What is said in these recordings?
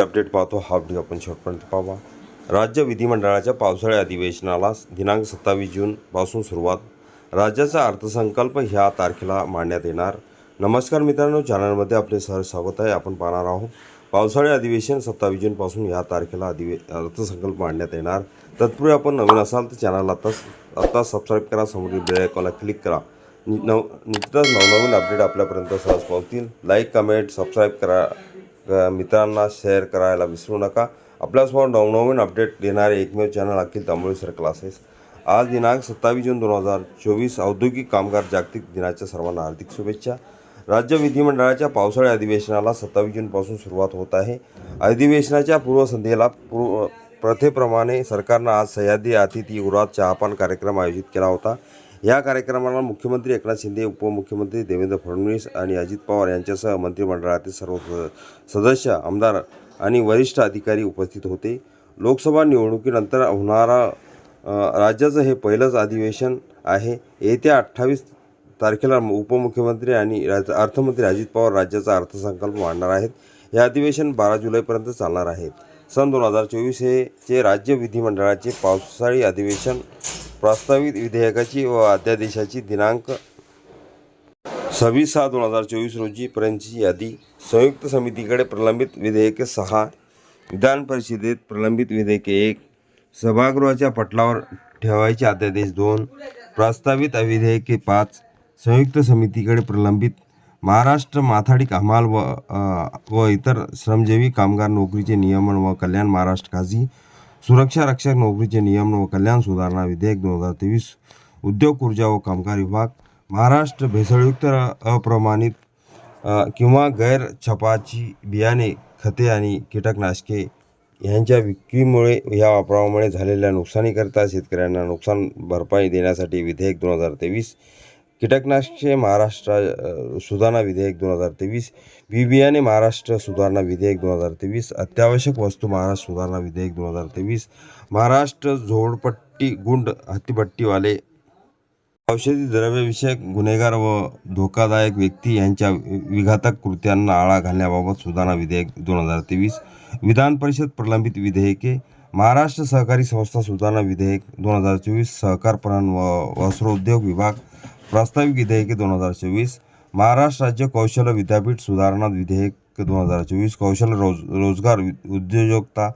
Update पाहतो. हा video आपण शेवटपर्यंत पाहावा राज्य विधिमंडळाच्या पावसाळी अधिवेशनाला दिनांक सत्तावीस जूनपासून सुरुवात. राज्याचा अर्थसंकल्प ह्या तारखेला मांडण्यात येणार. नमस्कार मित्रांनो चॅनलमध्ये आपले सर स्वागत आहे. आपण पाहणार आहोत पावसाळी अधिवेशन सत्तावीस जूनपासून ह्या तारखेला अधिवे अर्थसंकल्प मांडण्यात येणार. तत्पूर्वी आपण नवीन असाल तर चॅनलला आता आत्ता सबस्क्राईब करा समोरील बेल आयकॉनला क्लिक करा. नि- नव निश्चितच नवनवीन अपडेट आपल्यापर्यंत सहज पोहोचतील. लाईक कमेंट सबस्क्राईब करा. मित्रांना शेअर करायला विसरू नका. आपल्यासमोर नवनवीन अपडेट देणारे एकमेव channel Akhil Tamboli sir classes आज दिनांक सत्तावीस जून दोन हजार चोवीस औद्योगिक कामगार जागतिक दिनाच्या सर्वांना हार्दिक शुभेच्छा. राज्य विधिमंडळाच्या पावसाळी अधिवेशनाला सत्तावीस जूनपासून सुरुवात होत आहे. अधिवेशनाच्या पूर्वसंध्येला पूर्व प्रथेप्रमाणे सरकारनं आज सह्याद्री अतिथीगृहात चहापान कार्यक्रम आयोजित केला होता. या कार्यक्रमाला मुख्यमंत्री एकनाथ शिंदे उपमुख्यमंत्री देवेंद्र फडणवीस आणि अजित पवार यांच्यासह मंत्रिमंडळातील सर्व सदस्य आमदार आणि वरिष्ठ अधिकारी उपस्थित होते. लोकसभा निवडणुकीनंतर होणारा राज्याचं हे पहिलंच अधिवेशन आहे. येत्या अठ्ठावीस तारखेला उपमुख्यमंत्री आणि राज अर्थमंत्री अजित पवार राज्याचा अर्थसंकल्प मांडणार आहेत. हे अधिवेशन बारा जुलैपर्यंत चालणार आहे. सन दोन हजार चोवीस हे चे राज्य विधिमंडळाचे पावसाळी अधिवेशन प्रस्तावित विधेयकाची व अध्यादेशाची दिनांक सव्वीस सहा दोन हजार चोवीस रोजीपर्यंतची यादी संयुक्त समितीकडे प्रलंबित विधेयके सहा विधान परिषदेत प्रलंबित विधेयके एक सभागृहाच्या पटलावर ठेवायचे अध्यादेश दोन प्रस्तावित विधेयके पाच संयुक्त समितीकडे प्रलंबित महाराष्ट्र माथाडी हमाल व व इतर श्रमजीवी कामगार नोकरीचे नियमन व कल्याण महाराष्ट्र खाजगी सुरक्षा रक्षक नोकरीचे नियमन व कल्याण सुधारणा विधेयक दोन हजार तेवीस उद्योग ऊर्जा व कामगार विभाग महाराष्ट्र भेसळयुक्त अप्रमाणित किंवा गैर छपाची बियाणे खते आणि कीटकनाशके यांच्या विक्रीमुळे या वापरामुळे झालेल्या नुकसानीकरिता शेतकऱ्यांना नुकसान भरपाई देण्यासाठी विधेयक दोन हजार तेवीस कीटकनाशके महाराष्ट्र सुधारणा विधेयक दोन हजार तेवीस बी बियाणे महाराष्ट्र सुधारणा विधेयक दोन हजार तेवीस अत्यावश्यक वस्तू महाराष्ट्र सुधारणा विधेयक दोन हजार तेवीस महाराष्ट्र झोडपट्टी गुंड हत्तीपट्टीवाले औषधी द्रव्यविषयक गुन्हेगार व धोकादायक व्यक्ती यांच्या विघातक कृत्यांना आळा घालण्याबाबत सुधारणा विधेयक दोन हजार तेवीस विधान परिषद प्रलंबित विधेयके महाराष्ट्र सहकारी संस्था सुधारणा विधेयक दोन हजार चोवीस सहकारपणन व वस्त्रोद्योग विभाग प्रास्ताविक विधेयके दोन हजार चोवीस महाराष्ट्र राज्य कौशल्य विद्यापीठ सुधारणा विधेयक दोन हजार चोवीस कौशल्य रोज रोजगार उद्योजकता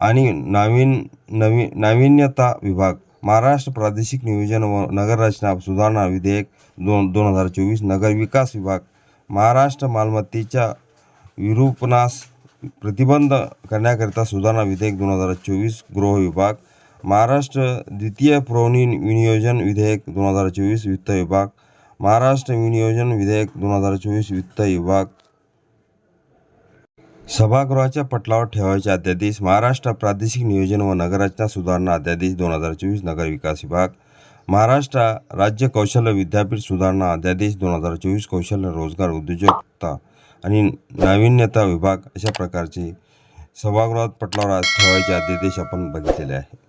आणि नावीन नवी नाविन्यता विभाग महाराष्ट्र प्रादेशिक नियोजन व नगररचना सुधारणा विधेयक दोन दोन हजार चोवीस नगर विकास विभाग महाराष्ट्र मालमत्तेच्या विरूपणास प्रतिबंध करण्याकरिता सुधारणा विधेयक दोन हजार चोवीस गृह विभाग महाराष्ट्र द्वितीय प्रवणी विनियोजन विधेयक दोन हजार चोवीस वित्त विभाग महाराष्ट्र विनियोजन विधेयक दोन हजार चोवीस वित्त विभाग. सभागृहाच्या पटलावर ठेवायचे अध्यादेश महाराष्ट्र प्रादेशिक नियोजन व नगररचना सुधारणा अध्यादेश दोन हजार चोवीस नगर विकास विभाग महाराष्ट्र राज्य कौशल्य विद्यापीठ सुधारणा अध्यादेश दोन हजार चोवीस कौशल्य रोजगार उद्योजकता आणि नाविन्यता विभाग अशा प्रकारचे सभागृहात पटलावर ठेवायचे अध्यादेश आपण बघितलेले आहे